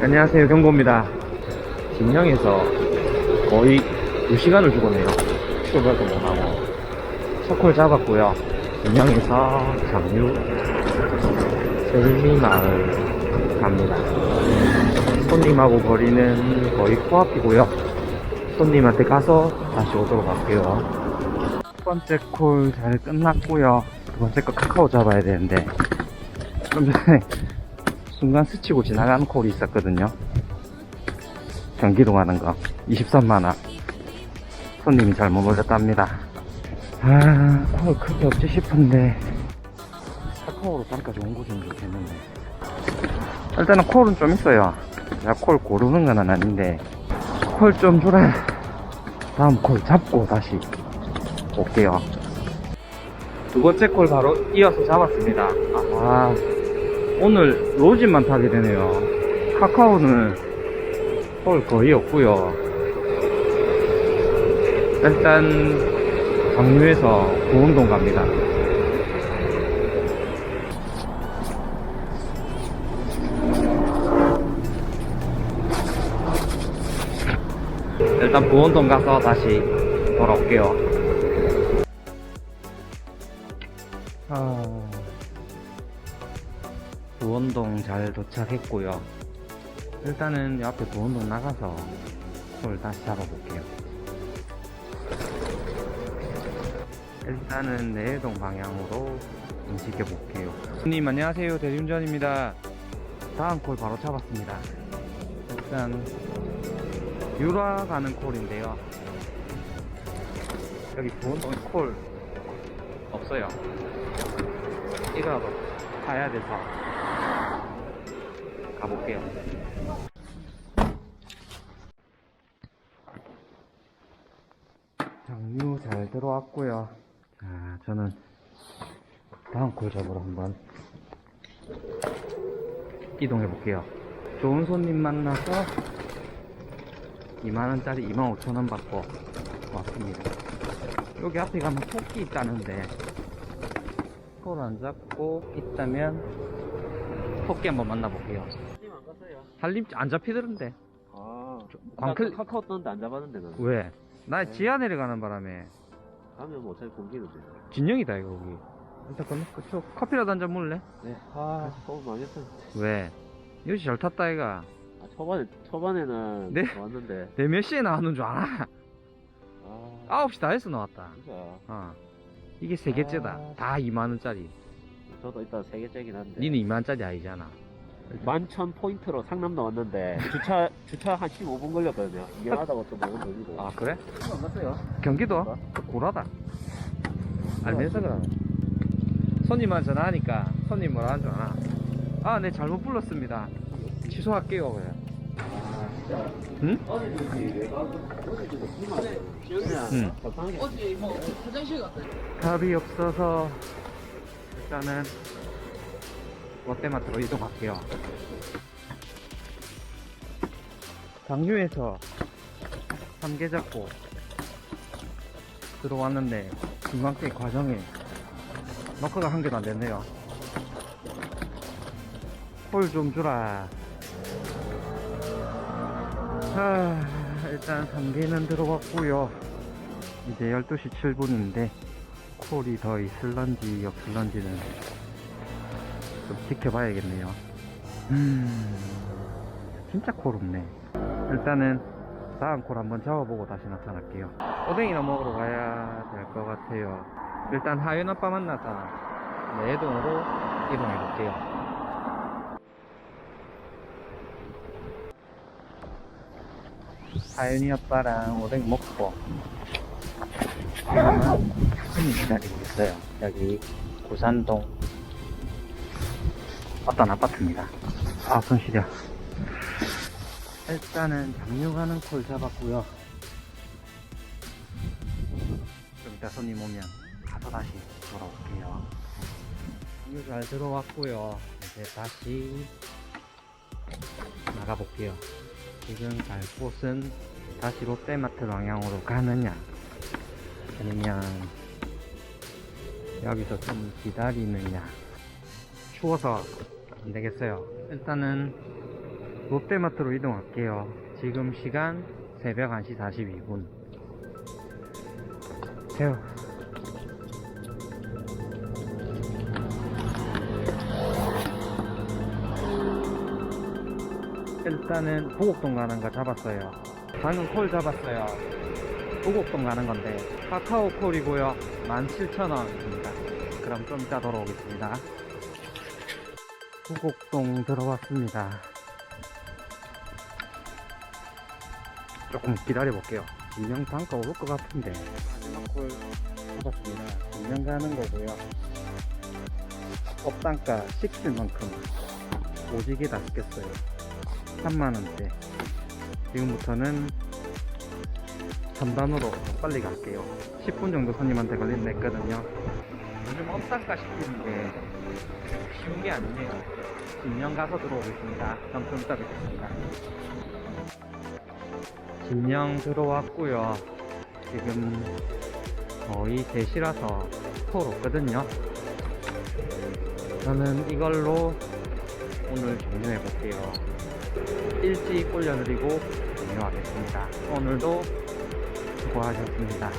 안녕하세요 경고입니다. 진영에서 거의 2시간을 죽었네요. 출발도 못하고. 첫콜 잡았고요. 진영에서 장유 셀미마을 갑니다. 손님하고 거리는 거의 코앞이고요. 손님한테 가서 다시 오도록 할게요. 첫 번째 콜 잘 끝났고요 두 번째 거 카카오 잡아야 되는데 좀 전에 순간 스치고 지나가는 콜이 있었거든요. 경기도 가는 거. 23만원. 손님이 잘못 올렸답니다. 아, 콜 크게 없지 싶은데. 카카오로 좋은 거좀 좋겠는데. 일단은 콜은 좀 있어요. 제가 콜 고르는 건 아닌데. 콜 좀 주라. 다음 콜 잡고 다시 올게요. 두 번째 콜 바로 이어서 잡았습니다. 아, 오늘 로진만 타게 되네요. 카카오는 홀 거의 없고요. 일단 강류에서 보운동 갑니다. 일단 보원동 가서 다시 돌아올게요. 잘 도착했고요. 일단은 이 앞에 부원동 나가서 콜 다시 잡아볼게요. 일단은 내동 방향으로 움직여 볼게요. 손님 안녕하세요 대중전입니다. 다음 콜 바로 잡았습니다. 일단 유라 가는 콜인데요. 여기 부원동에 콜 없어요. 이거라도 가야 돼서 가볼게요. 장류 잘 들어왔고요. 자, 저는 다음 콜 잡으러 한번 이동해 볼게요. 좋은 손님 만나서 2만원짜리 25,000원 받고 왔습니다. 여기 앞에 가면 토끼 있다는데 콜안 잡고 있다면 토끼 한번 만나볼게요. 팀 안 갔어요? 살림 안 잡히더는데 아, 광클- 나 카카오 떴는데 안 잡았는데 나는. 왜? 나 네. 지하 내려가는 바람에 가면 뭐 어차피 공기는데. 진영이다 이거 거기 일단 건너고 저 커피라도 한 잔 먹을래? 네. 아, 처음 망했어. 왜? 요시 잘 탔다 이가 아, 초반에 초반에는 네? 좋았는데. 내 몇 시에 나왔는 줄 알아? 아, 9시 다 해서 나왔다 진짜. 어 이게 세 개째다 아. 다 2만 원짜리 저도 일단 세 개째긴 한데. 니는 2만원짜리 아니잖아 만천 포인트로 상남도 왔는데 주차 주차 한 15분 걸렸거든요. 미안하다고 또 먹은 돈이고. 아 그래? 안 갔어요? 경기도? 고라다 알면서 그러네 손님한테 전화하니까 손님 뭐라 하는 줄 알아? 아네 잘못 불렀습니다 취소할게요 그래. 응? 응. 어디 뭐 화장실 갔다 답이 없어서 일단은 롯데마트로 이동할게요. 장류에서 삼계 잡고 들어왔는데 중간계 과정에 너크가 한 개도 안 됐네요. 콜좀 주라. 아, 일단 3개는 들어왔고요. 이제 12시 7분인데 콜이 더 있을런지 없을런지는 좀 지켜봐야겠네요. 음, 진짜 콜 없네. 일단은 다음 콜 한번 잡아보고 다시 나타날게요. 오뎅이나 먹으러 가야 될 것 같아요. 일단 하윤 아빠 만나서 내동으로 이동해 볼게요. 하윤이 아빠랑 오뎅 먹고 지금은 손님 기다리고 있어요. 여기 고산동 어떤 아파트입니다. 아, 손 시려. 일단은 장류 가는 콜 잡았고요. 좀 이따 손님 오면 가서 다시 돌아올게요. 장류 잘 들어왔고요. 이제 다시 나가볼게요. 지금 갈 곳은 다시 롯데마트 방향으로 가느냐 아니면 여기서 좀 기다리느냐. 추워서 안 되겠어요. 일단은 롯데마트로 이동할게요. 지금 시간 새벽 1시 42분. 새우 일단은 보곡동 가는 거 잡았어요. 방금 콜 잡았어요. 보곡동 가는 건데 카카오 콜이고요. 17,000원입니다. 그럼 좀 이따 돌아오겠습니다. 보곡동 들어왔습니다. 조금 기다려 볼게요. 인형 단가 오를 것 같은데. 마지막 콜 잡았습니다. 인형 가는 거고요. 업단가 식실 만큼 오지게 다 시켰어요. 3만원대 지금부터는 3단으로 빨리 갈게요. 10분 정도 손님한테 걸린다 했거든요. 요즘 시키는 게 쉬운 게 아니네요. 10년 가서 들어오겠습니다. 좀 이따 뵙겠습니다. 진영 들어왔고요. 지금 거의 3시라서 스토어 없거든요. 저는 이걸로 오늘 종료해 볼게요. 일찍 올려드리고 종료하겠습니다. 오늘도 구하셨습니다.